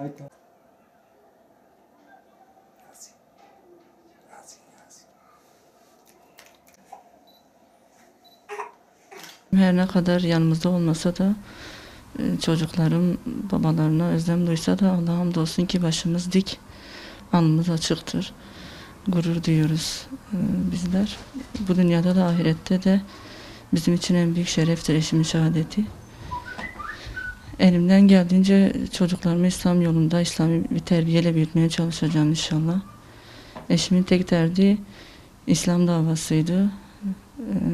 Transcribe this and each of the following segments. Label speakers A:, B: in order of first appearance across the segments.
A: Ahí está. Así. Así, así.
B: Her ne kadar yanımızda olmasa da e, çocuklarım babalarına özlem duysa da Allah'a hamdolsun ki başımız dik, alnımız açıktır. Gurur duyuyoruz e, bizler. Bu dünyada da ahirette de bizim için en büyük şereftir eşimin şehadeti. Elimden geldiğince çocuklarımı İslam yolunda, İslami bir terbiyeyle büyütmeye çalışacağım inşallah. Eşimin tek derdi İslam davasıydı.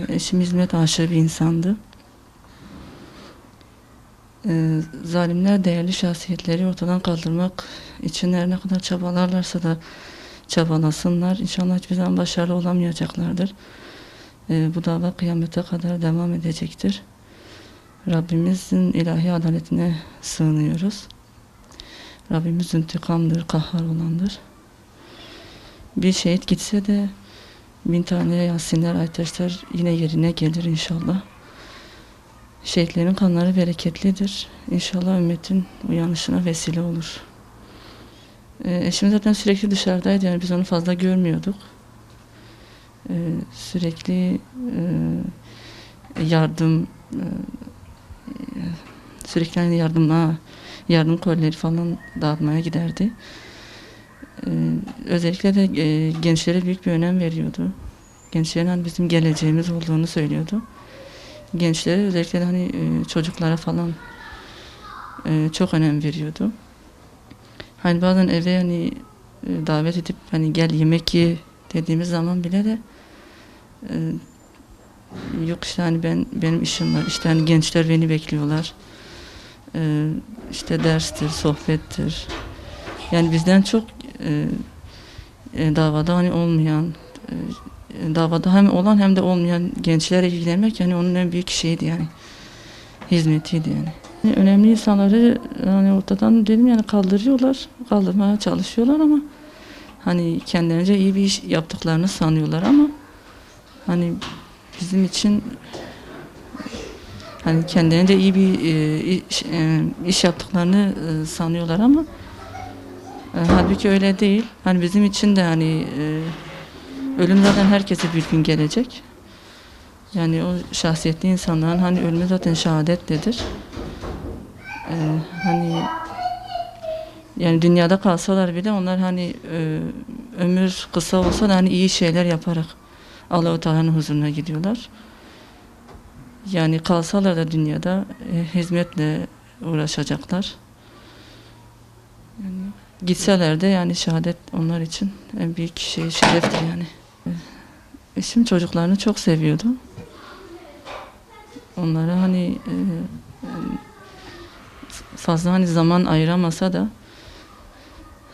B: Ee, Eşim hizmet aşığı bir insandı. Ee, Zalimler değerli şahsiyetleri ortadan kaldırmak için her ne kadar çabalarlarsa da çabalasınlar. İnşallah hiçbir zaman başarılı olamayacaklardır. Ee, Bu dava kıyamete kadar devam edecektir. Rabbimizin ilahi adaletine sığınıyoruz. Rabbimiz intikamdır, kahhar olandır. Bir şehit gitse de bin tane Yasinler, Aytaşlar yine yerine gelir inşallah. Şehitlerin kanları bereketlidir. İnşallah ümmetin uyanışına vesile olur. Ee, eşim zaten sürekli dışarıdaydı yani biz onu fazla görmüyorduk. Ee, sürekli e, yardım e, sürekli hani yardımla yardım kolileri falan dağıtmaya giderdi. Ee, özellikle de e, gençlere büyük bir önem veriyordu. Gençlerin hani bizim geleceğimiz olduğunu söylüyordu. Gençlere özellikle de hani e, çocuklara falan e, çok önem veriyordu. Hani bazen eve hani davet edip hani gel yemek ye dediğimiz zaman bile de yok işte hani ben benim işim var. İşte hani gençler beni bekliyorlar. E, işte derstir, sohbettir. Yani bizden çok e, e, davada hani olmayan e, davada hem olan hem de olmayan gençlerle ilgilenmek yani onun en büyük şeyiydi yani hizmetiydi yani. Yani Önemli insanları hani ortadan dedim yani kaldırıyorlar, kaldırmaya çalışıyorlar ama hani kendilerince iyi bir iş yaptıklarını sanıyorlar ama hani bizim için hani kendilerince iyi bir e, iş, e, iş yaptıklarını e, sanıyorlar ama e, halbuki öyle değil. Hani bizim için de hani e, ölüm zaten herkese bir gün gelecek. Yani o şahsiyetli insanların hani ölümü zaten şehadettedir. E, hani yani dünyada kalsalar bile onlar hani ömür kısa olsa da hani iyi şeyler yaparak Allah-u Teala'nın huzuruna gidiyorlar. Yani kalsalar da dünyada e, hizmetle uğraşacaklar. Yani gitseler de yani şehadet onlar için en büyük şey şereftir yani. E, Eşim çocuklarını çok seviyordu. Onlara hani e, e, fazla hani zaman ayıramasa da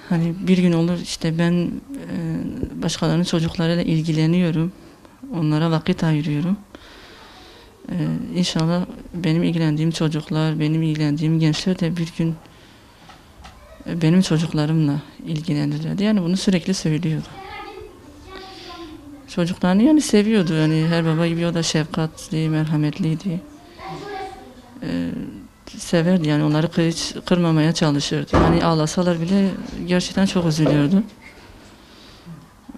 B: hani bir gün olur işte ben e, başkalarının çocuklarıyla ilgileniyorum. Onlara vakit ayırıyorum. E, inşallah benim ilgilendiğim çocuklar, benim ilgilendiğim gençler de bir gün e, benim çocuklarımla ilgilenirlerdi. Yani bunu sürekli söylüyordu. Çocuklarını yani seviyordu. Yani her baba gibi o da şefkatli, merhametliydi. Ee, severdi yani onları kır, kırmamaya çalışırdı. Yani ağlasalar bile gerçekten çok üzülüyordu.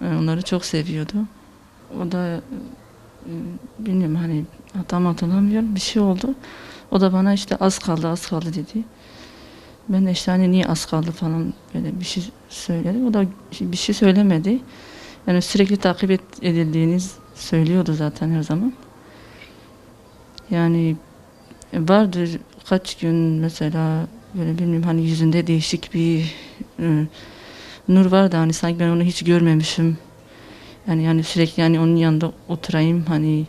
B: Yani onları çok seviyordu. O da e, bilmiyorum hani tam hatırlamıyorum bir şey oldu. O da bana işte az kaldı az kaldı dedi. Ben de işte hani niye az kaldı falan böyle bir şey söyledim. O da bir şey söylemedi. Yani sürekli takip et- edildiğini söylüyordu zaten her zaman. Yani vardır kaç gün mesela böyle bilmiyorum hani yüzünde değişik bir e, nur vardı hani sanki ben onu hiç görmemişim. Yani yani sürekli yani onun yanında oturayım hani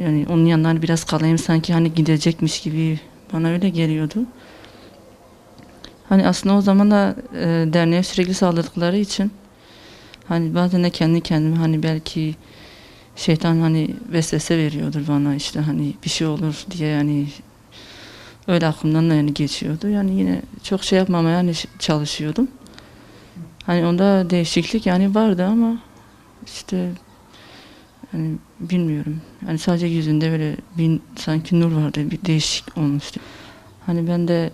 B: yani onun yanında biraz kalayım sanki hani gidecekmiş gibi bana öyle geliyordu. Hani aslında o zaman da e, derneğe sürekli sağladıkları için hani bazen de kendi kendime hani belki şeytan hani vesvese veriyordur bana işte hani bir şey olur diye yani öyle aklımdan da yani geçiyordu. Yani yine çok şey yapmamaya ş- çalışıyordum. Hani onda değişiklik yani vardı ama işte hani bilmiyorum. Yani sadece yüzünde böyle bir sanki nur vardı bir değişik olmuştu. Hani ben de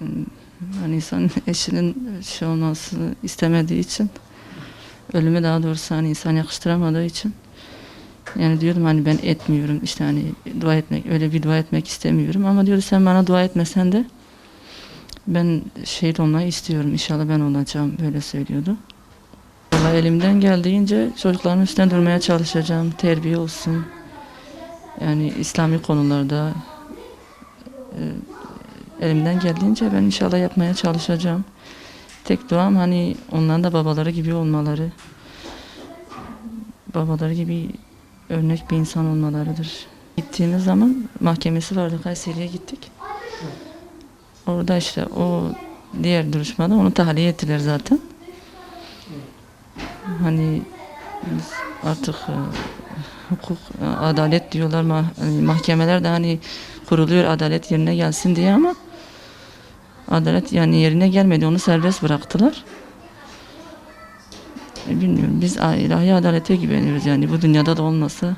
B: ım, Yani insan eşinin şey olmasını istemediği için ölümü daha doğrusu hani insan yakıştıramadığı için yani diyordum hani ben etmiyorum işte hani dua etmek öyle bir dua etmek istemiyorum ama diyordu sen bana dua etmesen de ben şehit olmayı istiyorum inşallah ben olacağım böyle söylüyordu. Vallahi elimden geldiğince çocukların üstüne durmaya çalışacağım terbiye olsun yani İslami konularda e, elimden geldiğince ben inşallah yapmaya çalışacağım. Tek duam hani onların da babaları gibi olmaları. Babaları gibi örnek bir insan olmalarıdır. Gittiğimiz zaman mahkemesi vardı Kayseri'ye gittik. Orada işte o diğer duruşmada onu tahliye ettiler zaten. Hani artık e, hukuk, e, adalet diyorlar mah hani mahkemeler de hani kuruluyor adalet yerine gelsin diye ama adalet yani yerine gelmedi onu serbest bıraktılar. E, Bilmiyorum biz ilahi adalete güveniyoruz yani bu dünyada da olmasa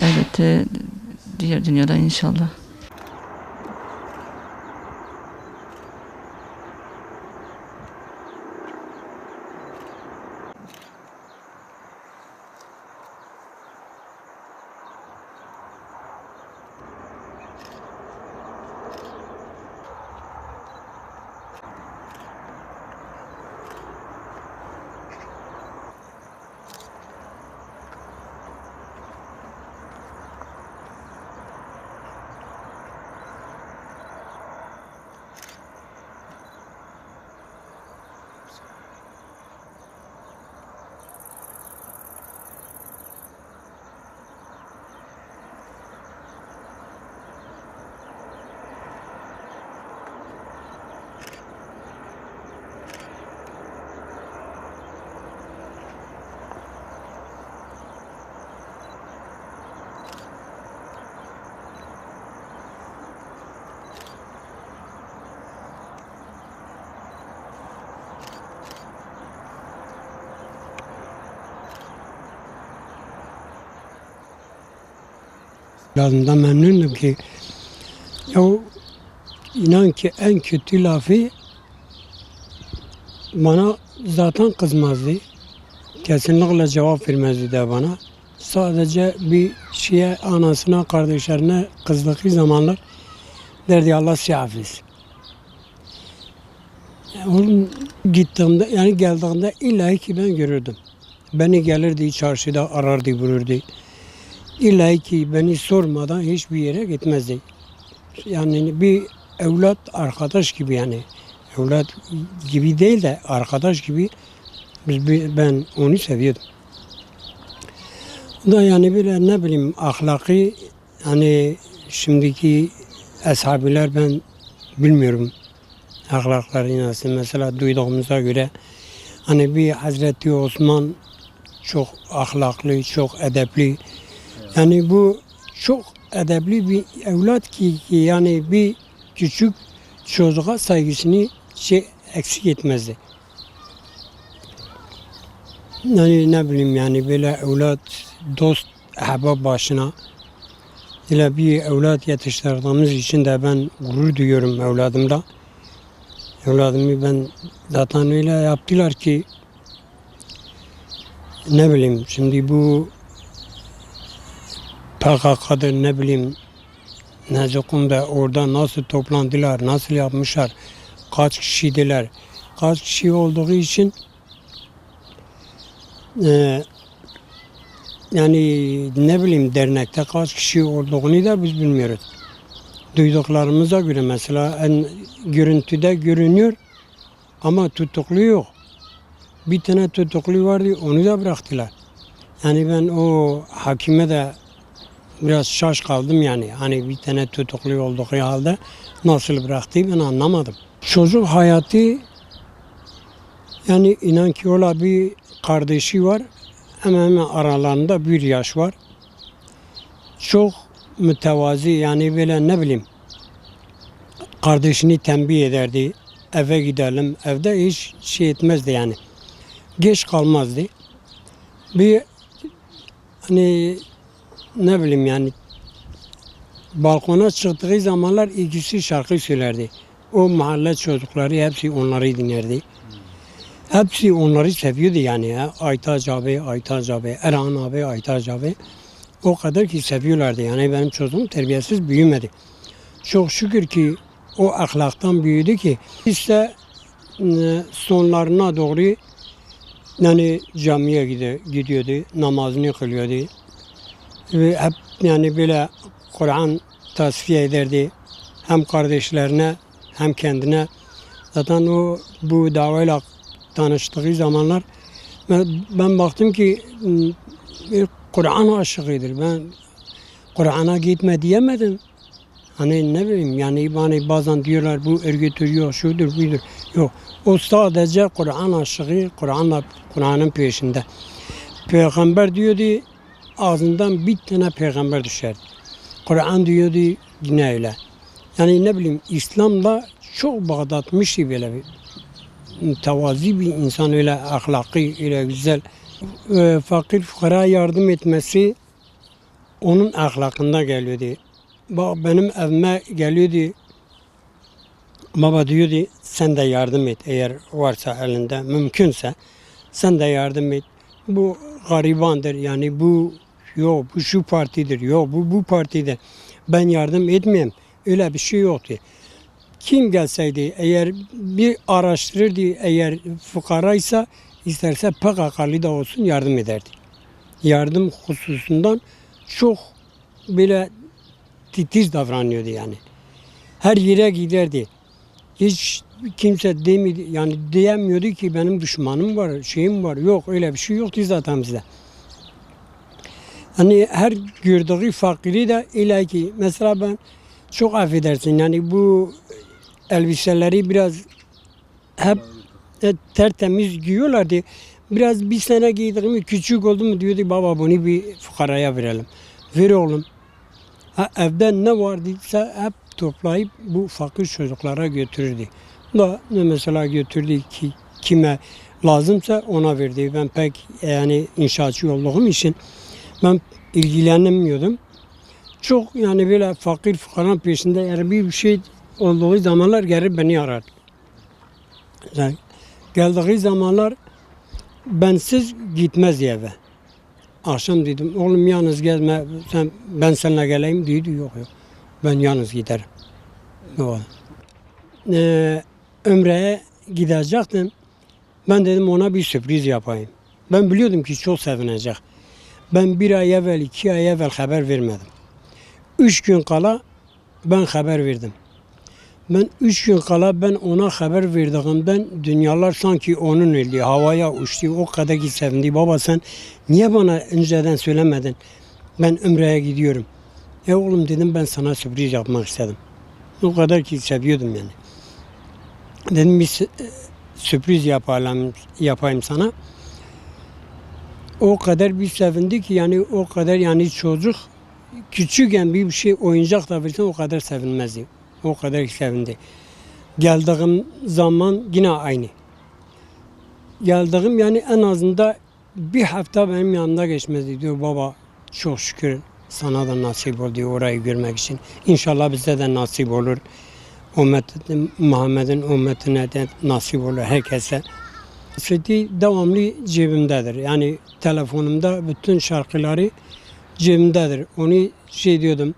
B: elbette diğer dünyada inşallah.
C: Lazımdan memnunum ki ya inan ki en kötü lafı bana zaten kızmazdı. Kesinlikle cevap vermezdi de bana. Sadece bir şeye anasına kardeşlerine kızdığı zamanlar derdi Allah affetsin. Yani onun gittiğimde yani geldiğinde illa ki ben görürdüm. Beni gelirdi çarşıda arardı vururdu. İlla ki beni sormadan hiçbir yere gitmezdi. Yani bir evlat arkadaş gibi yani. Evlat gibi değil de arkadaş gibi biz, ben onu seviyordum. Da yani böyle ne bileyim ahlaki hani şimdiki ashabiler ben bilmiyorum ahlakları nasıl. Mesela duyduğumuza göre hani bir Hazreti Osman çok ahlaklı, çok edepli. Yani bu çok edepli bir evlat ki, ki yani bir küçük çocuğa saygısını şey eksik etmezdi. Yani ne bileyim yani böyle evlat, dost, ahbap başına ile bir evlat yetiştirdiğimiz için de ben gurur duyuyorum evladımda. Evladımı ben zaten öyle yaptılar ki ne bileyim şimdi bu PKK'dır ne bileyim Nezikum'da orada nasıl toplandılar, nasıl yapmışlar, kaç kişiydiler. Kaç kişi olduğu için e, yani ne bileyim dernekte kaç kişi olduğunu da biz bilmiyoruz. Duyduklarımıza göre mesela en görüntüde görünüyor ama tutuklu yok. Bir tane tutuklu vardı onu da bıraktılar. Yani ben o hakime de biraz şaş kaldım yani. Hani bir tane tutuklu olduğu halde nasıl bıraktı ben anlamadım. Çocuk hayatı yani inan ki ola bir kardeşi var. Hemen hemen aralarında bir yaş var. Çok mütevazi yani böyle ne bileyim kardeşini tembih ederdi. Eve gidelim. Evde hiç şey etmezdi yani. Geç kalmazdı. Bir hani ne bileyim yani balkona çıktığı zamanlar ikisi şarkı söylerdi. o mahalle çocukları hepsi onları dinlerdi. Hepsi onları seviyordu yani ya. Aytaç abi, Aytaç abi, Erhan abi, Aytaç abi. O kadar ki seviyorlardı. Yani benim çocuğum terbiyesiz büyümedi. Çok şükür ki o ahlaktan büyüdü ki işte e, sonlarına doğru yani camiye gidiyordu, namazını kılıyordu. Ve hep yani böyle Kur'an tasfiye ederdi. Hem kardeşlerine hem kendine. Zaten o bu davayla tanıştığı zamanlar ben, ben baktım ki m, bir Kur'an aşığıdır. Ben Kur'an'a gitme diyemedim. Hani ne bileyim yani bana bazen diyorlar bu örgütü şudur budur. Yok. O sadece Kur'an aşığı, Kur'an'la Kur'an'ın peşinde. Peygamber diyordu ağzından bir tane peygamber düşerdi. Kur'an diyordu yine öyle. Yani ne bileyim İslam'la çok bağdatmıştı böyle bir mütevazi bir insan öyle ahlakı öyle güzel. Ee, fakir fukara yardım etmesi onun ahlakında geliyordu. Bak benim evime geliyordu. Baba diyordu sen de yardım et eğer varsa elinde mümkünse sen de yardım et. Bu garibandır yani bu yok bu şu partidir yok bu bu partidir. Ben yardım etmeyeyim. Öyle bir şey yoktu. Kim gelseydi eğer bir araştırırdı eğer fukaraysa isterse PKK'lı da olsun yardım ederdi. Yardım hususundan çok böyle titiz davranıyordu yani. Her yere giderdi. Hiç kimse demedi yani diyemiyordu ki benim düşmanım var, şeyim var. Yok öyle bir şey yoktu zaten bizde. Hani her gördüğü fakiri de illa ki mesela ben çok affedersin yani bu elbiseleri biraz hep e, tertemiz giyiyorlardı. Biraz bir sene giydiğimi küçük oldu mu diyordu baba bunu bir fukaraya verelim. Ver oğlum. Ha, evde ne vardıysa hep toplayıp bu fakir çocuklara götürürdü. Da ne mesela götürdü ki kime lazımsa ona verdi. Ben pek yani inşaatçı olduğum için ben ilgilenmiyordum. Çok yani böyle fakir fukaranın peşinde eğer bir şey olduğu zamanlar gelip beni arardı. Yani geldiği zamanlar bensiz gitmez eve. Akşam dedim oğlum yalnız gelme sen ben seninle geleyim dedi yok yok ben yalnız giderim. O. Ee, Ömre'ye gidecektim. Ben dedim ona bir sürpriz yapayım. Ben biliyordum ki çok sevinecek. Ben bir ay evvel, iki ay evvel haber vermedim. Üç gün kala ben haber verdim. Ben üç gün kala ben ona haber verdiğimden dünyalar sanki onun oldu. Havaya uçtu. O kadar ki sevindi. Baba sen niye bana önceden söylemedin? Ben Ümre'ye gidiyorum. E oğlum dedim ben sana sürpriz yapmak istedim. O kadar ki seviyordum yani. Dedim bir sü- sürpriz yapalım, yapayım sana. O kadar bir sevindi ki yani o kadar yani çocuk küçükken bir şey oyuncak da versen o kadar sevinmezdi. O kadar sevindi. Geldiğim zaman yine aynı. Geldiğim yani en azından bir hafta benim yanımda geçmezdi diyor baba çok şükür sana da nasip oldu orayı görmek için. İnşallah bize de nasip olur. Ümmetin, Muhammed'in ümmetine de nasip olur herkese. Kaseti devamlı cebimdedir. Yani telefonumda bütün şarkıları cebimdedir. Onu şey diyordum.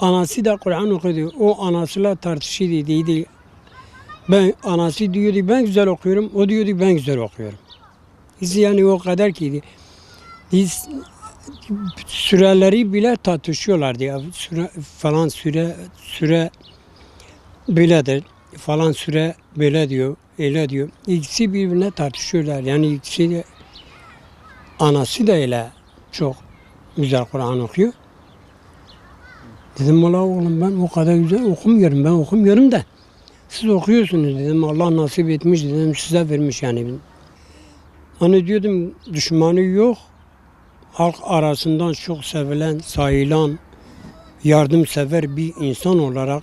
C: Anası da Kur'an okudu. O anasıyla tartışıyordu. Dedi, ben anası diyordu ben güzel okuyorum. O diyordu ben güzel okuyorum. Yani o kadar ki biz süreleri bile tartışıyorlardı. Süre, falan süre süre böyledir. Falan süre böyle diyor. Öyle diyor. İkisi birbirine tartışıyorlar. Yani ikisi de anası da öyle çok güzel Kur'an okuyor. Dedim valla oğlum ben o kadar güzel okumuyorum. Ben okumuyorum da. Siz okuyorsunuz dedim. Allah nasip etmiş dedim. Size vermiş yani. Hani diyordum düşmanı yok. Halk arasından çok sevilen, sayılan, yardımsever bir insan olarak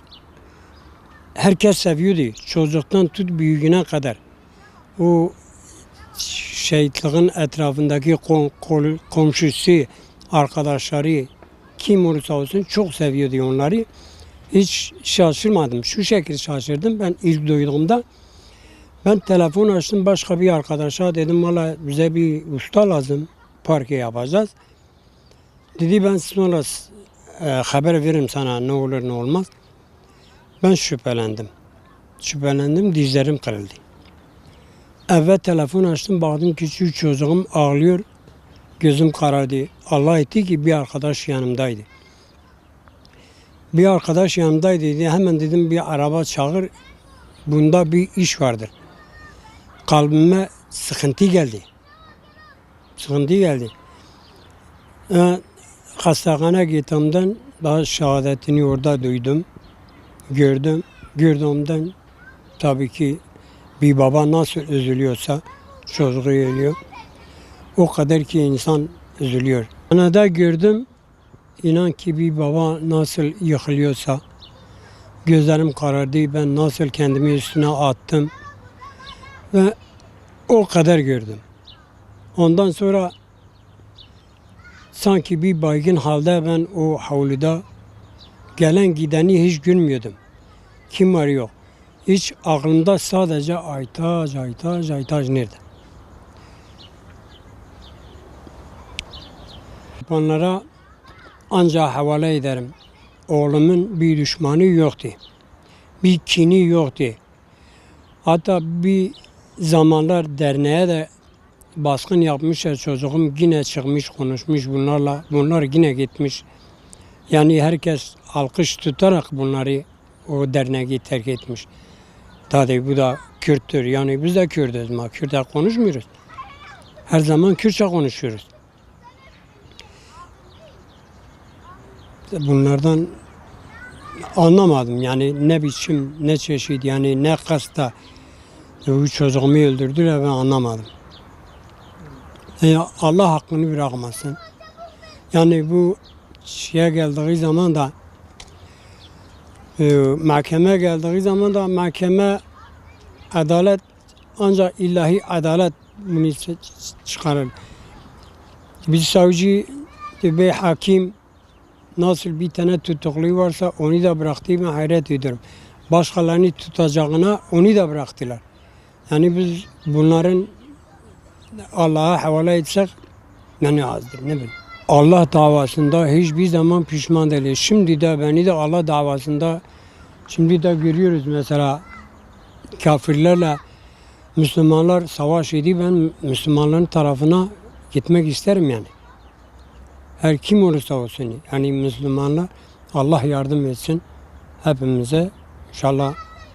C: herkes seviyordu. Çocuktan tut büyüğüne kadar. O şehitliğin etrafındaki kom, komşusu, arkadaşları kim olursa olsun çok seviyordu onları. Hiç şaşırmadım. Şu şekilde şaşırdım. Ben ilk duyduğumda ben telefon açtım başka bir arkadaşa dedim valla bize bir usta lazım. Parke yapacağız. Dedi ben sonra e, haber veririm sana ne olur ne olmaz. Ben şüphelendim. Şüphelendim dizlerim kırıldı. Eve telefon açtım baktım küçük çocuğum ağlıyor. Gözüm karardı. Allah etti ki bir arkadaş yanımdaydı. Bir arkadaş yanımdaydı. Hemen dedim bir araba çağır. Bunda bir iş vardır. Kalbime sıkıntı geldi. Sıkıntı geldi. Ee, hastahane gittiğimden daha şehadetini orada duydum. Gördüm. Gördüğümden tabii ki bir baba nasıl üzülüyorsa çocuğu ölüyor. O kadar ki insan üzülüyor. Anada gördüm inan ki bir baba nasıl yıkılıyorsa gözlerim karardı ben nasıl kendimi üstüne attım ve o kadar gördüm. Ondan sonra sanki bir baygın halde ben o havluda gelen gideni hiç görmüyordum. Kim var yok. Hiç aklımda sadece Aytaç, Aytaç, Aytaç nerede? Onlara ancak havale ederim. Oğlumun bir düşmanı yoktu. Bir kini yoktu. Hatta bir zamanlar derneğe de baskın yapmışlar çocuğum yine çıkmış konuşmuş bunlarla. Bunlar yine gitmiş. Yani herkes alkış tutarak bunları o derneği terk etmiş. Tabii bu da Kürttür. Yani biz de Kürt'üz ama Kürt'e konuşmuyoruz. Her zaman Kürtçe konuşuyoruz. Bunlardan anlamadım yani ne biçim, ne çeşit yani ne kasta bu çocuğumu öldürdüler ben anlamadım. Yani Allah hakkını bırakmasın. Yani bu şeye geldiği zaman da e, mahkeme geldiği zaman da mahkeme adalet ancak ilahi adalet bunu çıkarır. Bir savcı bir hakim nasıl bir tane tutuklu varsa onu da bıraktı ben hayret ediyorum. Başkalarını tutacağına onu da bıraktılar. Yani biz bunların Allah'a havale etsek yani azdır ne bileyim. Allah davasında hiçbir zaman pişman değil. Şimdi de beni de Allah davasında şimdi de görüyoruz mesela kafirlerle Müslümanlar savaş ediyor. Ben Müslümanların tarafına gitmek isterim yani. Her kim olursa olsun yani Müslümanlar Allah yardım etsin hepimize inşallah